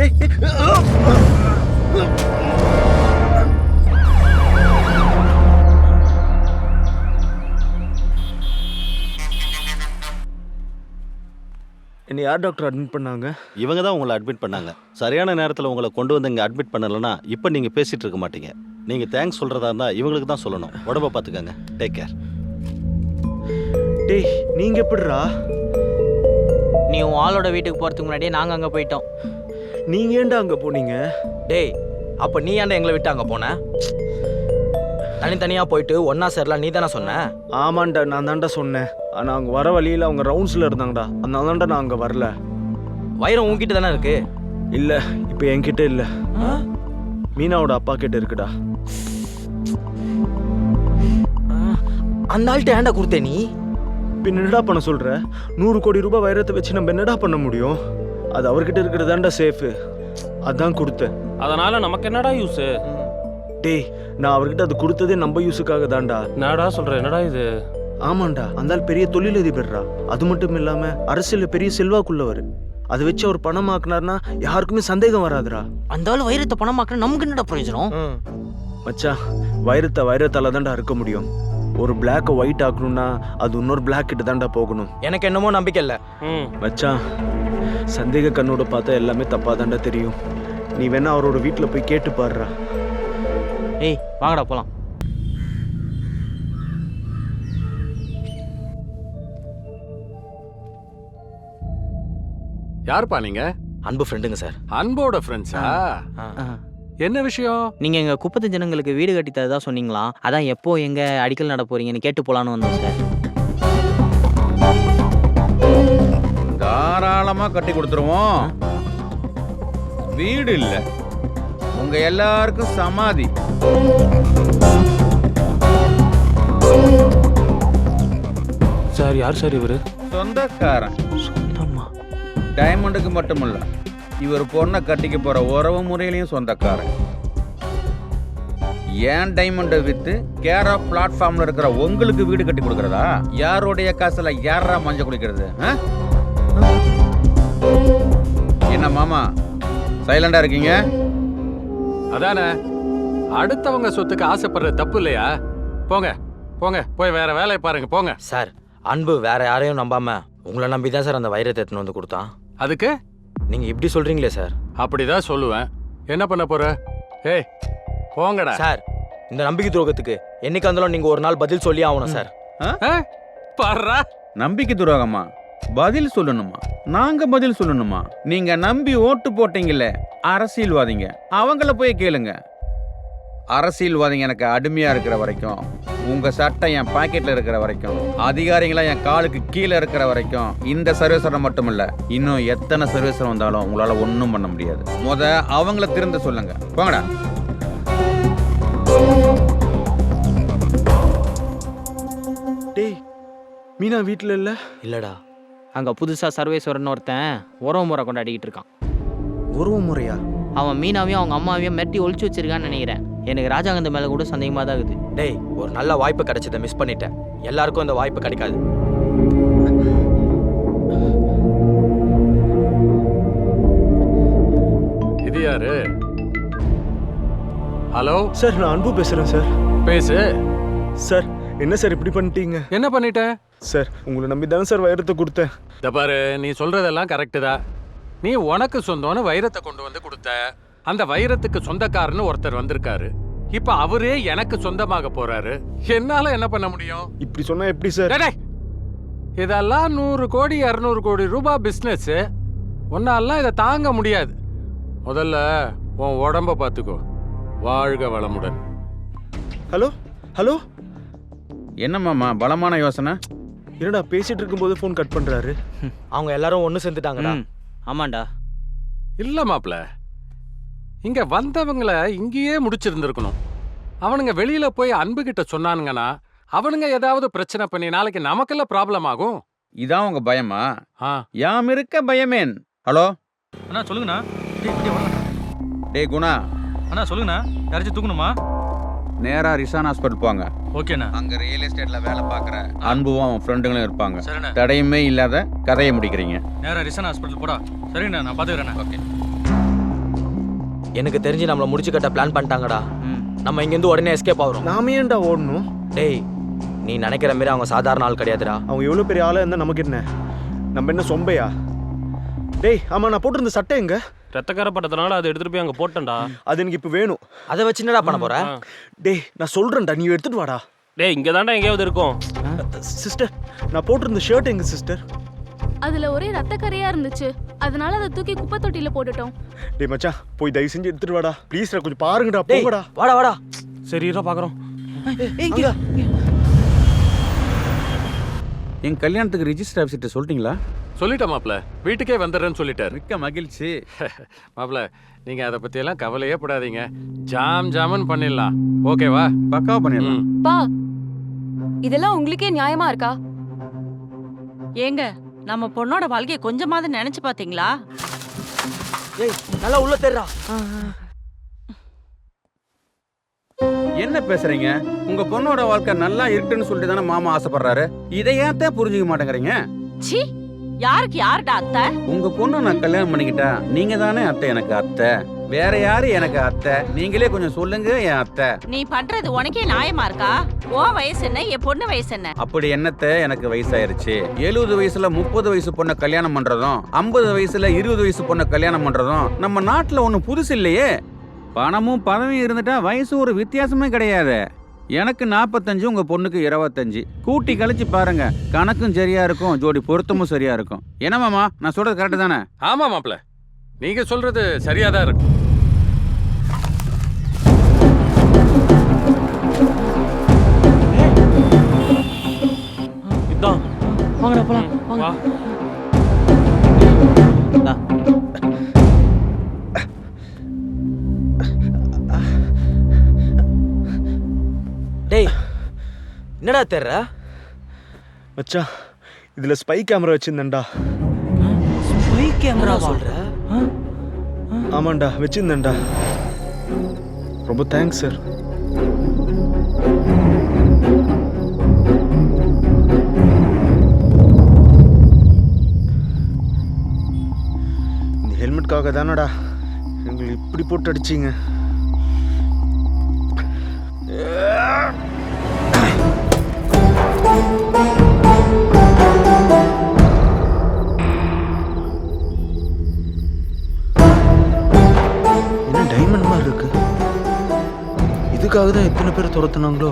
என்னை யார் doctor admit பண்ணாங்க? இவங்க தான் உங்களை அட்மிட் பண்ணாங்க. சரியான நேரத்தில் உங்களை கொண்டு வந்து இங்கே அட்மிட் பண்ணலைன்னா இப்போ நீங்கள் பேசிகிட்டு இருக்க மாட்டீங்க. நீங்கள் தேங்க்ஸ் சொல்கிறதா இருந்தால் இவங்களுக்கு தான் சொல்லணும். உடம்ப பார்த்துக்கங்க டேக் கேர் டேய் நீங்க எப்படிரா நீ உன் ஆளோட வீட்டுக்கு போகிறதுக்கு முன்னாடியே நாங்கள் அங்கே போயிட்டோம். நீங்க ஏன்டா அங்க போனீங்க? டேய் அப்ப நீ ஏன்டா எங்களை விட்டு அங்க போன? தனித்தனியா போயிட்டு ஒன்னா சேரலாம் நீ தானே சொன்ன? ஆமாண்டா நான் தான்டா சொன்னேன். ஆனா அவங்க வர வழியில அவங்க ரவுண்ட்ஸ்ல இருந்தாங்கடா. அதனால தான்டா நான் அங்க வரல. வைரம் உன்கிட்ட தானே இருக்கு? இல்ல இப்போ என்கிட்ட இல்ல. மீனாவோட அப்பா கிட்ட இருக்குடா. அந்த ஆள்கிட்ட ஏன்டா கொடுத்த நீ? பின்ன என்னடா பண்ண சொல்ற? நூறு கோடி ரூபாய் வைரத்தை வச்சு நம்ம என்னடா பண்ண முடியும்? அது அவர்கிட்ட இருக்கிறது தான்டா சேஃபு அதான் கொடுத்தேன். அதனால நமக்கு என்னடா யூஸ் டேய் நான் அவர்கிட்ட அது கொடுத்ததே நம்ம யூஸுக்காக தான்டா. என்னடா சொல்ற என்னடா இது? ஆமாண்டா அந்த ஆள் பெரிய தொழிலதிபர்ரா. அது மட்டும் இல்லாம அரசியல்ல பெரிய செல்வாக்குள்ளவர். அதை வச்சு அவர் பணமாக்குனார்னா யாருக்குமே சந்தேகம் வராதுடா. அந்த ஆள் வைரத்தை பணமாக்கினா நமக்கு என்னடா பிரயோஜனம்? மச்சான் வைரத்தை வைரத்தால தான்டா இருக்க முடியும். ஒரு பிளாக்கை ஒயிட் ஆக்கணும்னா அது இன்னொரு பிளாக் கிட்ட தான்டா போகணும். எனக்கு என்னமோ நம்பிக்கை இல்ல. ம். மச்சான் சந்தேக கண்ணோட பார்த்தா எல்லாமே தப்பா தான்டா தெரியும். நீ வேணா அவரோட வீட்டில் போய் கேட்டு பாருடா. ஏய் வாங்கடா போகலாம் யாருப்பா நீங்க? அன்பு ஃப்ரெண்டுங்க சார். அன்போட ஃப்ரெண்ட்ஸா என்ன விஷயம்? நீங்கள் எங்கள் குப்பத்து ஜனங்களுக்கு வீடு கட்டி தரதா சொன்னீங்களா? அதான் எப்போ எங்கே அடிக்கல் நட போறீங்கன்னு கேட்டு போகலான்னு வந்தோம் சார். தாராளமா கட்டி கொடுத்துருவோம். வீடு இல்ல. உங்க எல்லாருக்கும் சமாதி. சார் யார் சார் இவரு? சொந்தக்காரன். சொந்தமா? டைமண்டுக்கு மட்டுமல்ல. இவர் பொண்ணை கட்டிக்க போற உறவு முறையிலையும் சொந்தக்காரன். ஏன் டைமண்டை வித்து கேரா பிளாட்ஃபார்ம்ல இருக்கிற உங்களுக்கு வீடு கட்டி கொடுக்கறதா? யாருடைய காசுல யாரா மஞ்சள் குடிக்கிறது ஆ? என்ன மாமா சைலண்டா இருக்கீங்க? அதானே அடுத்தவங்க சொத்துக்கு ஆசைப்படுறது தப்பு இல்லையா? போங்க போங்க போய் வேற வேலையை பாருங்க போங்க. சார் அன்பு வேற யாரையும் நம்பாம உங்களை நம்பி தான் சார் அந்த வைரத்தை எடுத்துன்னு வந்து கொடுத்தான். அதுக்கு? நீங்க இப்படி சொல்றீங்களே சார். அப்படிதான் சொல்லுவேன். என்ன பண்ண போற? ஏய் போங்கடா. சார் இந்த நம்பிக்கை துரோகத்துக்கு என்னைக்கு இருந்தாலும் நீங்க ஒரு நாள் பதில் சொல்லி ஆகணும் சார். பாடுறா. நம்பிக்கை துரோகமா? பதில் சொல்லணுமா? நாங்க பதில் சொல்லணுமா? நீங்க நம்பி ஓட்டு போட்டீங்கல்ல அரசியல்வாதிங்க. அவங்கள போய் கேளுங்க. அரசியல்வாதிங்க எனக்கு அடிமையா இருக்கிற வரைக்கும் உங்க சட்டை என் பாக்கெட்ல இருக்கிற வரைக்கும் அதிகாரிங்களா என் காலுக்கு கீழே இருக்கிற வரைக்கும் இந்த சர்வீசரை மட்டும் இல்ல இன்னும் எத்தனை சர்வீசர் வந்தாலும் உங்களால ஒன்றும் பண்ண முடியாது. முத அவங்கள திருந்த சொல்லுங்க. போங்கடா. டேய் மீனா வீட்டில் இல்லை? இல்லடா. அங்கே புதுசாக சர்வேஸ்வரன் ஒருத்தன் உறவு முறை கொண்டாடிக்கிட்டு இருக்கான். உறவு முறையா? அவன் மீனாவையும் அவங்க அம்மாவையும் மிரட்டி ஒளிச்சு வச்சிருக்கான்னு நினைக்கிறேன். எனக்கு ராஜாங்கந்த மேலே கூட சந்தேகமாக தான் இருக்குது. டேய் ஒரு நல்ல வாய்ப்பு கிடைச்சதை மிஸ் பண்ணிட்டேன். எல்லாருக்கும் இந்த வாய்ப்பு கிடைக்காது. இது யாரு? ஹலோ? சார் நான் அன்பு பேசுறேன் சார். பேசு. சார் என்ன சார் இப்படி பண்ணிட்டீங்க? என்ன பண்ணிட்ட? சார் உங்களை நம்பி தானே சார் வைரத்தை கொடுத்தேன். இந்த பாரு நீ சொல்றதெல்லாம் கரெக்டு தான். நீ உனக்கு சொந்தம்னு வைரத்தை கொண்டு வந்து கொடுத்த. அந்த வைரத்துக்கு சொந்தக்காரன்னு ஒருத்தர் வந்திருக்காரு. இப்ப அவரே எனக்கு சொந்தமாக போறாரு. என்னால என்ன பண்ண முடியும்? இப்படி சொன்னா எப்படி சார்? டேய், டேய். இதெல்லாம் நூறு கோடி இரநூறு கோடி ரூபாய் பிஸ்னஸ் உன்னாலாம் இதை தாங்க முடியாது. முதல்ல உன் உடம்ப பார்த்துக்கோ. வாழ்க வளமுடன். ஹலோ? ஹலோ? என்ன மாமா பலமான யோசனை? என்னடா பேசிட்டு இருக்கும்போது ஃபோன் கட் பண்றாரு? அவங்க எல்லாரும் ஒன்று சேர்ந்துட்டாங்கடா. ம். ஆமாண்டா. இல்ல மாப்ள. இங்க வந்தவங்கள இங்கேயே முடிச்சிருந்திருக்கணும். அவனுங்க வெளியில போய் அன்பு கிட்ட சொன்னானுங்கன்னா அவனுங்க ஏதாவது பிரச்சனை பண்ணி நாளைக்கு நமக்கெல்லாம் ப்ராப்ளம் ஆகும்? இதான் உங்க பயமா? ஆ. யாம் இருக்க பயமேன். ஹலோ? அண்ணா சொல்லுங்கண்ணா. டேய் குணா. அண்ணா சொல்லுங்கண்ணா. யாராச்சும் தூக்கணுமா? நேரா ரிசான் ஹாஸ்பிட்டல் போங்க. ஓகேண்ணா. அங்க ரியல் எஸ்டேட்ல வேலை பார்க்குற அன்புவும் அவன் ஃப்ரெண்டுங்களும் இருப்பாங்க. சரிண்ணா. தடையுமே இல்லாத கதையை முடிக்கிறீங்க. நேரா ரிசன் ஹாஸ்பிட்டல் போடா. சரிண்ணா நான் பார்த்துக்கிறேண்ணா. ஓகே. எனக்கு தெரிஞ்சு நம்மள முடிச்சு கட்ட பிளான் பண்ணிட்டாங்கடா. நம்ம இங்கேருந்து உடனே எஸ்கேப் ஆகுறோம். நாம ஏன்டா ஓடணும்? டேய் நீ நினைக்கிற மாதிரி அவங்க சாதாரண ஆள் கிடையாதுடா. அவங்க எவ்வளோ பெரிய ஆளாக இருந்தால் நமக்கு என்ன? நம்ம என்ன சொம்பையா? டேய் ஆமாம் நான் போட்டிருந்த சட்டை எங்க? ரத்தக்கார பட்டதுனால அதை எடுத்துட்டு போய் அங்க போட்டேன்டா. அது எனக்கு இப்போ வேணும். அதை வச்சு என்னடா பண்ண போற. டேய் நான் சொல்கிறேன்டா நீ எடுத்துட்டு வாடா. டேய் இங்க தான்டா எங்கேயாவது இருக்கும். சிஸ்டர் நான் போட்டிருந்த ஷர்ட் எங்க சிஸ்டர்? அதுல ஒரே ரத்தக்கரையா இருந்துச்சு. அதனால அதை தூக்கி குப்பை தொட்டியில போட்டுட்டோம். டேய் மச்சான் போய் தயவு செஞ்சு எடுத்துட்டு வாடா. ப்ளீஸ் கொஞ்சம் பாருங்கடா போங்கடா. வாடா வாடா. சரி இரா பாக்குறோம். என் கல்யாணத்துக்கு ரிஜிஸ்டர் ஆஃபீஸர்கிட்ட சொல்லிட்டீங்களா? சொல்லிட்டேன் மாப்ள வீட்டுக்கே வந்துடுறேன்னு சொல்லிட்டாரு. மிக்க மகிழ்ச்சி. மாப்ள நீங்க அதை பத்தி எல்லாம் கவலையே படாதீங்க. ஜாம் ஜாமன் பண்ணிடலாம். ஓகேவா பக்காவா பண்ணிடலாம். பா. இதெல்லாம் உங்களுக்கே நியாயமா இருக்கா? ஏங்க நம்ம பொண்ணோட வாழ்க்கைய கொஞ்சமாவது நினைச்சு பாத்தீங்களா? ஏய் நல்லா உள்ள தேடுறா. என்ன பேசுறீங்க? உங்க பொண்ணோட வாழ்க்கை நல்லா இருக்குன்னு சொல்லிட்டு தானே மாமா ஆசைப்படுறாரு. இதை ஏன் தான் புரிஞ்சுக்க மாட்டேங்கிறீங்க? சி யாருக்கு யாருடா அத்தை? உங்க பொண்ணை நான் கல்யாணம் பண்ணிக்கிட்டா நீங்க தானே அத்தை எனக்கு அத்தை. வேற யாரு எனக்கு அத்தை? நீங்களே கொஞ்சம் சொல்லுங்க என் அத்தை. நீ பண்றது உனக்கே நியாயமா இருக்கா? உன் வயசு என்ன என் பொண்ணு வயசு என்ன? அப்படி என்னத்த எனக்கு வயசாயிருச்சு? எழுபது வயசுல முப்பது வயசு பொண்ணை கல்யாணம் பண்றதும் ஐம்பது வயசுல இருபது வயசு பொண்ணை கல்யாணம் பண்றதும் நம்ம நாட்டுல ஒண்ணு புதுசு இல்லையே? பணமும் பதவியும் இருந்துட்டா வயசு ஒரு வித்தியாசமே கிடையாது. எனக்கு நாற்பத்தஞ்சு உங்க பொண்ணுக்கு இருபத்தஞ்சு. கூட்டி கழிச்சு பாருங்க கணக்கும் சரியா இருக்கும் ஜோடி பொருத்தமும் சரியா இருக்கும். என்ன மாமா? நான் சொல்றது கரெக்டு தானே? ஆமா மாப்ள நீங்க சொல்றது சரியாதான் இருக்கு இதான் வாங்கடா போலாம். வாங்க. டேய் என்னடா தேடுற? மச்சான் இதுல ஸ்பை கேமரா வச்சிருந்தேன்டா. ஸ்பை கேமரா சொல்ற? ஆமாண்டா வச்சிருந்தேன்டா. ரொம்ப தேங்க்ஸ் சார் இந்த தானடா எங்களை இப்படி போட்டு அடிச்சிங்க. என்ன டைமண்ட் மாதிரி இருக்கு? இதுக்காக தான் எத்தனை பேர் துரத்துனாங்களோ?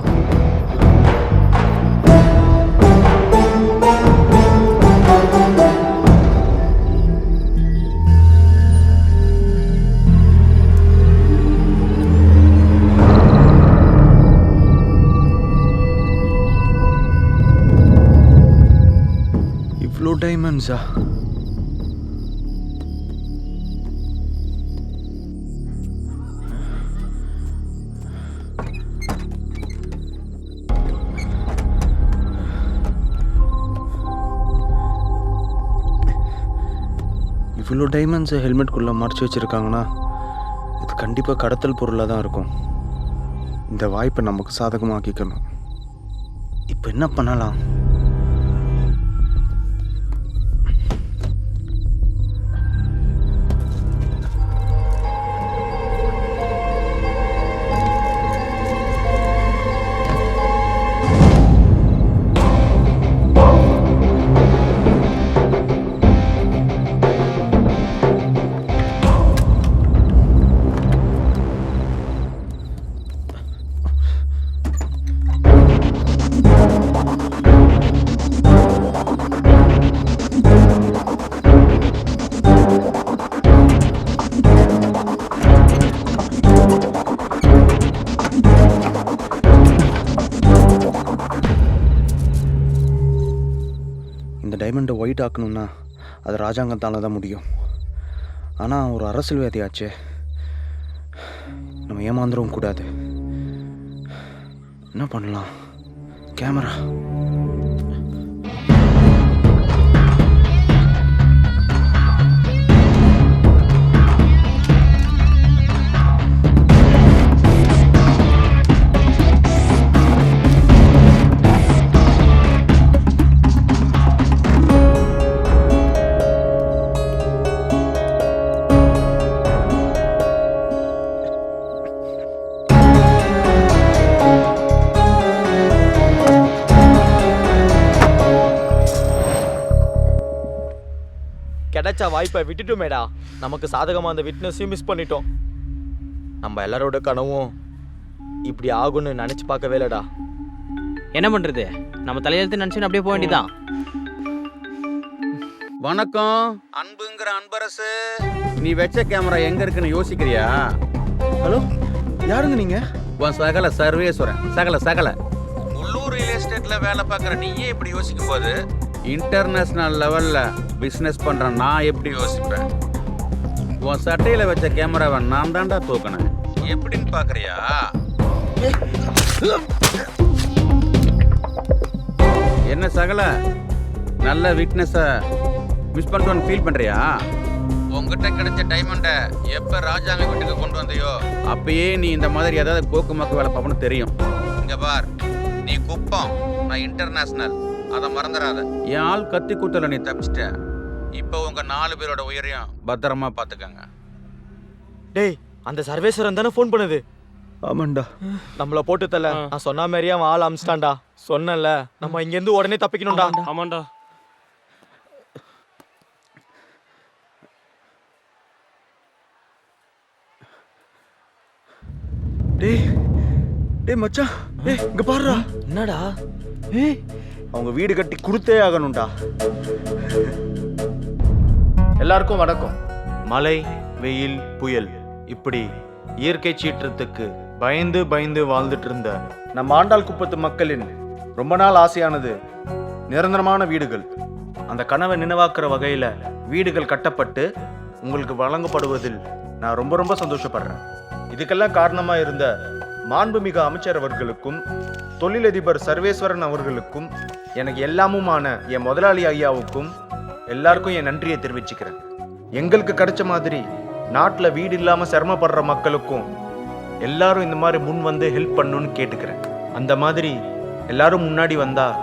Ah. இவ்வளோ டைமண்ட்ஸா இவ்வளோ டைமண்ட்ஸை ஹெல்மெட்குள்ளே மறைச்சி வச்சுருக்காங்கன்னா இது கண்டிப்பாக கடத்தல் பொருளாக தான் இருக்கும். இந்த வாய்ப்பை நமக்கு சாதகமாக்கிக்கணும். இப்போ என்ன பண்ணலாம்? இந்த ஒயிட் ஆக்கணும்னா அது ராஜாங்கத்தால் தான் முடியும். ஆனால் ஒரு அரசியல்வாதியாச்சே நம்ம ஏமாந்துடவும் கூடாது. என்ன பண்ணலாம்? கேமரா. கிடைச்ச வாய்ப்பை விட்டுட்டோமேடா நமக்கு சாதகமாக அந்த விட்னஸையும் மிஸ் பண்ணிட்டோம். நம்ம எல்லாரோட கனவும் இப்படி ஆகும்னு நினச்சி பார்க்கவே இல்லைடா. என்ன பண்ணுறது நம்ம தலையெழுத்து நினச்சின்னு அப்படியே போக வேண்டியதான் வணக்கம். அன்புங்கிற அன்பரசு. நீ வச்ச கேமரா எங்க இருக்குன்னு யோசிக்கிறியா? ஹலோ யாருங்க நீங்க? உன் சகல சர்வேஸ்வரன். சகல சகல. உள்ளூர் ரியல் எஸ்டேட்ல வேலை பார்க்குற நீயே இப்படி யோசிக்கும் போது இன்டர்நேஷனல் லெவல்ல பிஸ்னஸ் பண்ணுற நான் எப்படி யோசிப்பேன்? உன் சட்டையில் வச்ச கேமராவை நான் தான்டா தூக்கினேன். எப்படின்னு பார்க்குறியா என்ன சகல? நல்ல வீக்னஸ மிஸ் பண்ணிட்டோன்னு ஃபீல் பண்ணுறியா உங்ககிட்ட கிடைச்ச டைமண்டை எப்போ ராஜாங்க வீட்டுக்கு கொண்டு வந்தியோ அப்பயே நீ இந்த மாதிரி ஏதாவது கோக்கு மக்கு வேலை பார்ப்பனு தெரியும். இங்கே பார் நீ குப்பம் நான் இன்டர்நேஷ்னல் அதை மறந்துடாத. என் ஆள் கத்தி கொடுத்தல நீ தப்பிச்சிட்ட. இப்போ உங்க நாலு பேரோட உயரையும் பத்திரமா பாத்துக்கங்க. டேய் அந்த சர்வேஸ்வரன் தானே ஃபோன் பண்ணுது? ஆமாண்டா. நம்மள போட்டு தல நான் சொன்ன மாதிரியே அவன் ஆள் அமிச்சிட்டான்டா. சொன்னேன்ல நம்ம இங்கேருந்து உடனே தப்பிக்கணும்டா. ஆமாண்டா. டேய் டேய் மச்சான் டேய் இங்க பாருடா. என்னடா? ஏய் அவங்க வீடு கட்டி கொடுத்தே ஆகணும்டா. எல்லாருக்கும் வணக்கம். மழை வெயில் புயல் இப்படி இயற்கை சீற்றத்துக்கு பயந்து பயந்து வாழ்ந்துட்டு இருந்த நம்ம ஆண்டாள் குப்பத்து மக்களின் ரொம்ப நாள் ஆசையானது நிரந்தரமான வீடுகள். அந்த கனவை நினைவாக்குற வகையில் வீடுகள் கட்டப்பட்டு உங்களுக்கு வழங்கப்படுவதில் நான் ரொம்ப ரொம்ப சந்தோஷப்படுறேன். இதுக்கெல்லாம் காரணமாக இருந்த மாண்புமிகு அமைச்சர் அவர்களுக்கும் தொழிலதிபர் சர்வேஸ்வரன் அவர்களுக்கும் எனக்கு எல்லாமுமான என் முதலாளி ஐயாவுக்கும் எல்லாருக்கும் என் நன்றியை தெரிவிச்சுக்கிறேன். எங்களுக்கு கிடைச்ச மாதிரி நாட்டில் வீடு இல்லாமல் சிரமப்படுற மக்களுக்கும் எல்லாரும் இந்த மாதிரி முன் வந்து ஹெல்ப் பண்ணணும்னு கேட்டுக்கிறேன். அந்த மாதிரி எல்லாரும் முன்னாடி வந்தால்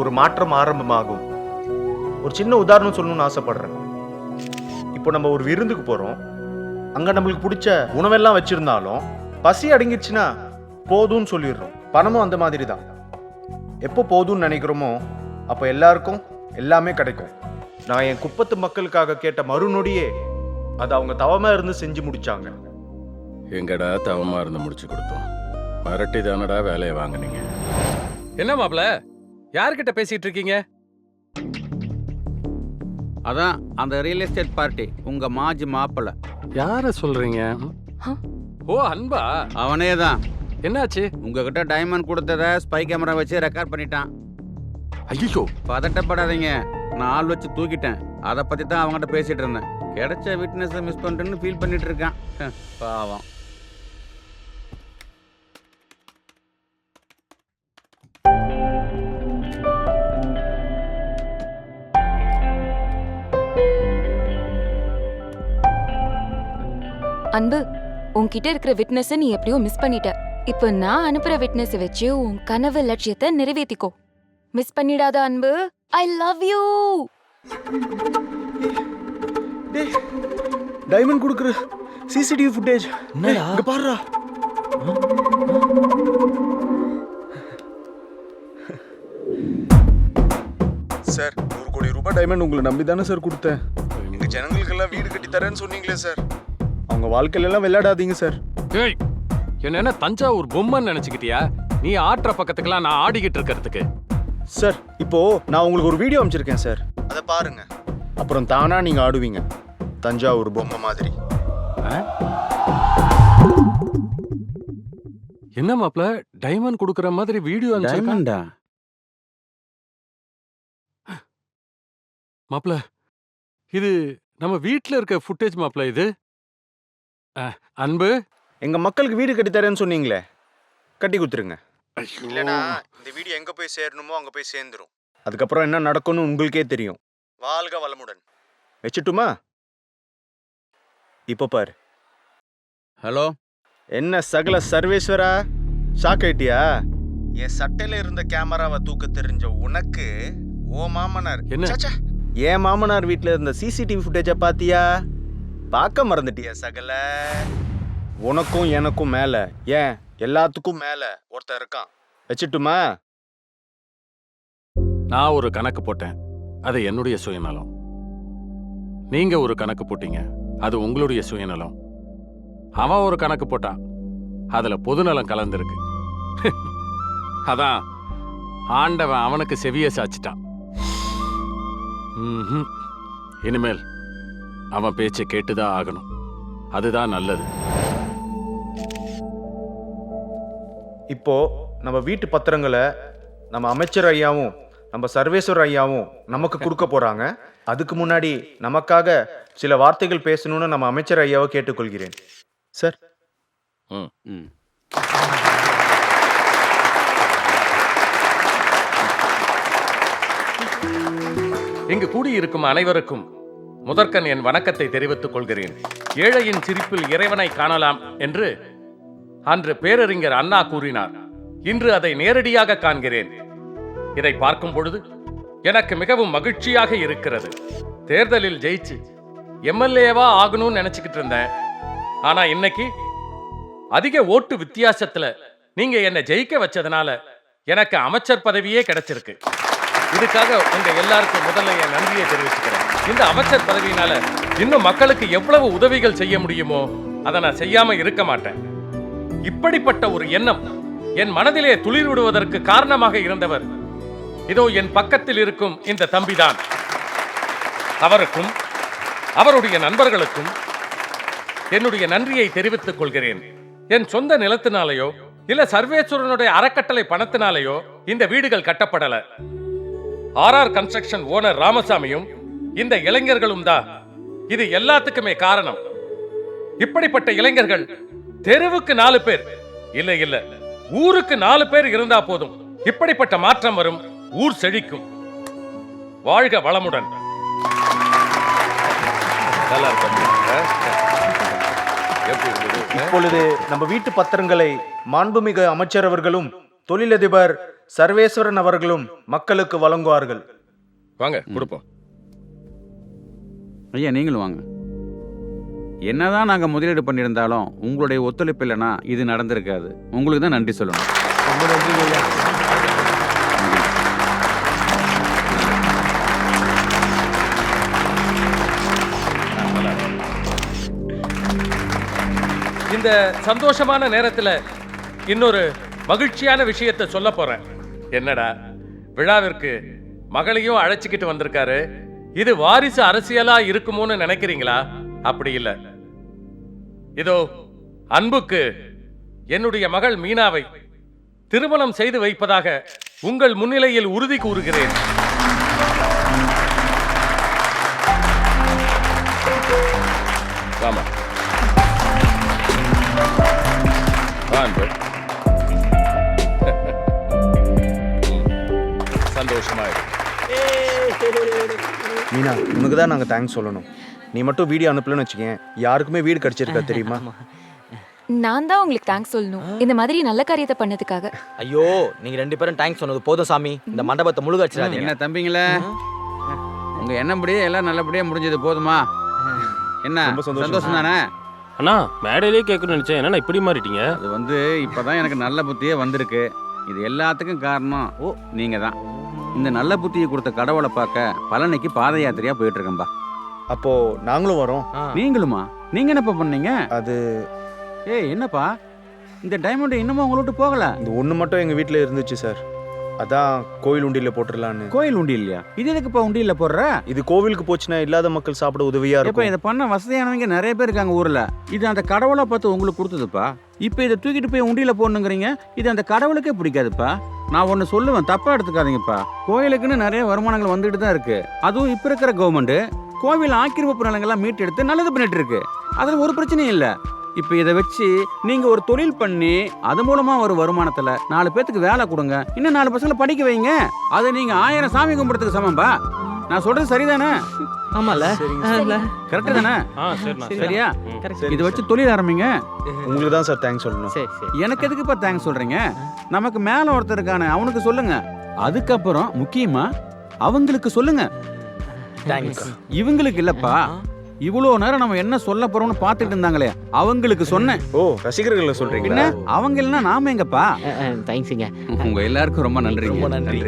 ஒரு மாற்றம் ஆரம்பமாகும். ஒரு சின்ன உதாரணம் சொல்லணும்னு ஆசைப்படுறேன். இப்போ நம்ம ஒரு விருந்துக்கு போகிறோம் அங்கே நம்மளுக்கு பிடிச்ச உணவெல்லாம் வச்சுருந்தாலும் பசி அடங்கிடுச்சுன்னா போதும்னு சொல்லிடுறோம். பணமும் அந்த மாதிரி தான். எப்போ போதும்னு நினைக்கிறோமோ அப்போ எல்லாருக்கும் எல்லாமே கிடைக்கும். நான் என் குப்பத்து மக்களுக்காக கேட்ட மறுநொடியே அது அவங்க தவமா இருந்து செஞ்சு முடிச்சாங்க. எங்கடா தவமா இருந்து முடிச்சு கொடுத்தோம்? மிரட்டி தானடா வேலையை வாங்குனீங்க? என்ன மாப்ள யார்கிட்ட பேசிட்டு இருக்கீங்க? அதான் அந்த ரியல் எஸ்டேட் பார்ட்டி உங்க மாஜி மாப்பிள்ள யார சொல்றீங்க? ஓ அன்பா. அவனே தான் என்னாச்சு? உங்ககிட்ட டைமண்ட் கொடுத்தத ஸ்பை கேமரா வச்சு ரெக்கார்ட் பண்ணிட்டான். ஐயோ பதட்டப்படாதீங்க. நான் ஆள் வச்சு தூக்கிட்டேன். அதை பத்தி தான் அவங்ககிட்ட பேசிட்டு இருந்தேன். கிடைச்ச விட்னஸை மிஸ் பண்ணுறேன்னு ஃபீல் பண்ணிட்டு இருக்கான். பாவம். அன்பு உன்கிட்ட இருக்கிற விட்னஸ் நீ எப்படியோ மிஸ் பண்ணிட்ட. இப்போ நான் அனுப்புற விட்னஸ் வச்சு உன் கனவு லட்சியத்தை நிறைவேத்திக்கோ. மிஸ் பண்ணிடாத அன்பு. ஐ லவ் யூ டேய் டைமண்ட் கொடுக்குற சிசிடிவி ஃபுட்டேஜ் என்னடா? இங்க பாருடா. சார் ஒரு கோடி ரூபாய் டைமண்ட் உங்களை நம்பி தானே சார் கொடுத்தேன். எங்க ஜனங்களுக்கெல்லாம் வீடு கட்டி தரேன்னு சொன்னீங்களே சார். அவங்க வாழ்க்கையில எல்லாம் விளையாடாதீங்க சார். ஏய் என்ன தஞ்சாவூர் பொம்மைன்னு நினைச்சுக்கிட்டியா? நீ ஆட்டுற பக்கத்துக்கெல்லாம் நான் ஆடிக்கிட்டு இருக்கிறதுக்கு. சார் இப்போ நான் உங்களுக்கு ஒரு வீடியோ அமைச்சிருக்கேன் சார். அதை பாருங்க. அப்புறம் தானா நீங்க ஆடுவீங்க. தஞ்சாவூர் பொம்மை மாதிரி. என்ன மாப்ள? டைமண்ட் கொடுக்கற மாதிரி வீடியோ டைமண்டா மாப்ள இது நம்ம வீட்ல இருக்க ஃபுட்டேஜ் மாப்ள இது? அன்பு? எங்க மக்களுக்கு வீடு கட்டி தரேன்னு சொன்னீங்களே கட்டி கொடுத்துருங்க. இல்லனா இந்த வீடியோ எங்க போய் சேரணுமோ அங்க போய் சேர்ந்துரும். அதுக்கப்புறம் என்ன நடக்கும்னு உங்களுக்கே தெரியும். வாழ்க வளமுடன். வச்சுட்டுமா? இப்போ பாரு. ஹலோ? என்ன சகல சர்வேஸ்வரா? ஷாக் ஆயிட்டியா? என் சட்டையில இருந்த கேமராவை தூக்க தெரிஞ்ச உனக்கு ஓ மாமனார். என்ன? ச்சே, ச்சே. என் மாமனார் வீட்ல இருந்த சிசிடிவி ஃபுட்டேஜை பாத்தியா? பார்க்க மறந்துட்டியா சகல? உனக்கும் எனக்கும் மேல. ஏன்? எல்லாத்துக்கும் மேல ஒருத்தன் இருக்கான். வச்சுட்டுமா? நான் ஒரு கணக்கு போட்டேன். அது என்னுடைய சுயநலம். நீங்க ஒரு கணக்கு போட்டீங்க. அது உங்களுடைய சுயநலம். அவன் ஒரு கணக்கு போட்டான். அதுல பொதுநலம் கலந்துருக்கு. அதான் ஆண்டவன் அவனுக்கு செவிய சாச்சிட்டான் இனிமேல் அவன் பேச்சை கேட்டுதான் ஆகணும். அதுதான் நல்லது. இப்போ நம்ம வீட்டு பத்திரங்களை நம்ம அமைச்சர் ஐயாவும் நம்ம சர்வேஸ்வர் ஐயாவும் நமக்கு கொடுக்க போறாங்க. அதுக்கு முன்னாடி நமக்காக சில வார்த்தைகள் பேசணும்னு நம்ம அமைச்சர் ஐயாவை கேட்டுக்கொள்கிறேன். சார். ம். ம். இங்கு கூடியிருக்கும் அனைவருக்கும் முதற்கண் என் வணக்கத்தை தெரிவித்துக் கொள்கிறேன். ஏழையின் சிரிப்பில் இறைவனை காணலாம் என்று அன்று பேரறிஞர் அண்ணா கூறினார் இன்று அதை நேரடியாக காண்கிறேன். இதை பார்க்கும் பொழுது எனக்கு மிகவும் மகிழ்ச்சியாக இருக்கிறது. தேர்தலில் ஜெயிச்சு எம்எல்ஏவா ஆகணும்னு நினைச்சுக்கிட்டு இருந்தேன். ஆனா இன்னைக்கு அதிக ஓட்டு வித்தியாசத்துல நீங்க என்னை ஜெயிக்க வச்சதுனால எனக்கு அமைச்சர் பதவியே கிடைச்சிருக்கு. இதுக்காக உங்க எல்லாருக்கும் முதல்ல என் நன்றியை தெரிவிச்சுக்கிறேன். இந்த அமைச்சர் பதவியினால இன்னும் மக்களுக்கு எவ்வளவு உதவிகள் செய்ய முடியுமோ அதை நான் செய்யாம இருக்க மாட்டேன். இப்படிப்பட்ட ஒரு எண்ணம் என் மனதிலே துளிர் விடுவதற்கு காரணமாக இருந்தவர். இதோ என் பக்கத்தில் இருக்கும் இந்த தம்பிதான். அவருக்கும் அவருடைய நண்பர்களுக்கும் என்னுடைய நன்றியை தெரிவித்துக் கொள்கிறேன். என் சொந்த நிலத்தினாலேயோ இல்ல சர்வேஸ்வரனுடைய அறக்கட்டளை பணத்தினாலேயோ இந்த வீடுகள் கட்டப்படல. ஆர்ஆர் கன்ஸ்ட்ரக்ஷன் ஓனர் ராமசாமியும் இந்த இளைஞர்களும் தான். இது எல்லாத்துக்குமே காரணம். இப்படிப்பட்ட இளைஞர்கள் தெருவுக்கு நாலு பேர். இல்ல இல்ல. ஊருக்கு நாலு பேர் இருந்தா போதும். இப்படிப்பட்ட மாற்றம் வரும். ஊர் செழிக்கும். வாழ்க வளமுடன். நல்லா இப்பொழுது நம்ம வீட்டு பத்திரங்களை மாண்புமிகு அமைச்சர் அவர்களும் தொழிலதிபர் சர்வேஸ்வரன் அவர்களும் மக்களுக்கு வழங்குவார்கள். வாங்க கொடுப்போம். ஐயா நீங்களும் வாங்க. என்னதான் நாங்கள் முதலீடு பண்ணியிருந்தாலும் உங்களுடைய ஒத்துழைப்பு இல்லைன்னா இது நடந்திருக்காது. உங்களுக்கு தான் நன்றி சொல்லணும். ரொம்ப நன்றி ஐயா. இந்த சந்தோஷமான நேரத்துல இன்னொரு மகிழ்ச்சியான விஷயத்தை சொல்ல போறேன். என்னடா விழாவிற்கு மகளையும் அழைச்சிக்கிட்டு வந்திருக்காரு. இது வாரிசு அரசியலா இருக்குமோன்னு நினைக்கிறீங்களா? அப்படி இல்ல. இதோ அன்புக்கு என்னுடைய மகள் மீனாவை திருமணம் செய்து வைப்பதாக உங்கள் முன்னிலையில் உறுதி கூறுகிறேன். அன்பு. சந்தோஷமா மீனா உனக்கு தான் நாங்கள் தேங்க்ஸ் சொல்லணும். நீ மட்டும் வீடியோ அனுப்பலன்னு வச்சுக்கேன். யாருக்குமே வீடு கிடைச்சிருக்கா தெரியுமா? நான் தான் உங்களுக்கு தேங்க்ஸ் சொல்லணும். இந்த மாதிரி நல்ல காரியத்தை பண்ணதுக்காக. ஐயோ நீங்க ரெண்டு பேரும் தேங்க்ஸ் சொன்னது போதும் சாமி. இந்த மண்டபத்தை முழுக வச்சிடாதீங்க. என்ன தம்பிங்களே? உங்க எண்ணப்படியே எல்லாம் நல்லபடியா முடிஞ்சது போதுமா? என்ன ரொம்ப சந்தோஷம். சந்தோஷம் தானே? அண்ணா மேடையிலே கேட்கணும்னு நினைச்சேன். என்னண்ணா இப்படி மாறிட்டீங்க? அது வந்து இப்பதான் எனக்கு நல்ல புத்தியே வந்திருக்கு. இது எல்லாத்துக்கும் காரணம் ஓ நீங்க தான் இந்த நல்ல புத்தியை கொடுத்த கடவுளை பார்க்க பழனிக்கு பாத யாத்திரையா போயிட்டு இருக்கேன்பா. அப்போ நாங்களும் வரோம். நீங்களுமா? நீங்க என்னப்பா பண்ணீங்க? அது ஏய் என்னப்பா? இந்த டைமண்ட் இன்னமும் உங்களை விட்டு போகல? இந்த ஒன்று மட்டும் எங்கள் வீட்டில் இருந்துச்சு சார் அதான் கோயில் உண்டியில் போட்டுடலான்னு கோயில் உண்டி இல்லையா? இது எதுக்குப்பா உண்டியில போடுற? இது கோவிலுக்கு போச்சுன்னா இல்லாத மக்கள் சாப்பிட உதவியா இப்ப இருக்கும். இதை பண்ண வசதியானவங்க நிறைய பேர் இருக்காங்க ஊர்ல. இது அந்த கடவுளை பார்த்து உங்களுக்கு கொடுத்ததுப்பா? இப்போ இதை தூக்கிட்டு போய் உண்டியில போடணுங்கிறீங்க? இது அந்த கடவுளுக்கே பிடிக்காதுப்பா? நான் ஒன்று சொல்லுவேன் தப்பா எடுத்துக்காதீங்கப்பா. கோயிலுக்குன்னு நிறைய வருமானங்கள் வந்துட்டு தான் இருக்கு. அதுவும் இப்போ இருக்கிற கவர்மெண்ட் கோவில் ஆக்கிரமிப்பு நிலங்கள்லாம் மீட்டு எடுத்து நல்லது பண்ணிட்டு இருக்கு அதில் ஒரு பிரச்சனையும் இல்லை. இப்போ இதை வச்சு நீங்க ஒரு தொழில் பண்ணி அது மூலமா ஒரு வருமானத்துல நாலு பேத்துக்கு வேலை கொடுங்க. இன்னும் நாலு பசங்களை படிக்க வைங்க. அதை நீங்க ஆயிரம் சாமி கும்பிடுறதுக்கு சமம்பா? நான் சொல்றது சரிதானே? ஆமால. கரெக்டு தானே? சரியா? இதை வச்சு தொழில் ஆரம்பிங்க. உங்களுக்கு தான் சார் தேங்க்ஸ் சொல்லணும். சரி சரி. எனக்கு எதுக்குப்பா தேங்க்ஸ் சொல்றீங்க? நமக்கு மேல ஒருத்தர் இருக்கானே அவனுக்கு சொல்லுங்க. அதுக்கப்புறம் முக்கியமா அவங்களுக்கு சொல்லுங்க. தேங்க்ஸ் இவங்களுக்கு இல்லப்பா. இவ்வளோ நேரம் நம்ம என்ன சொல்ல போறோம்னு பார்த்துட்டு இருந்தாங்களே அவங்களுக்கு சொன்னேன். ஓ ரசிகர்களை பின்ன சொல்றீங்களா? அவங்க இல்லைன்னா நாம எங்கப்பா? தேங்க்ஸுங்க உங்க எல்லாருக்கும் ரொம்ப நன்றி ரொம்ப நன்றி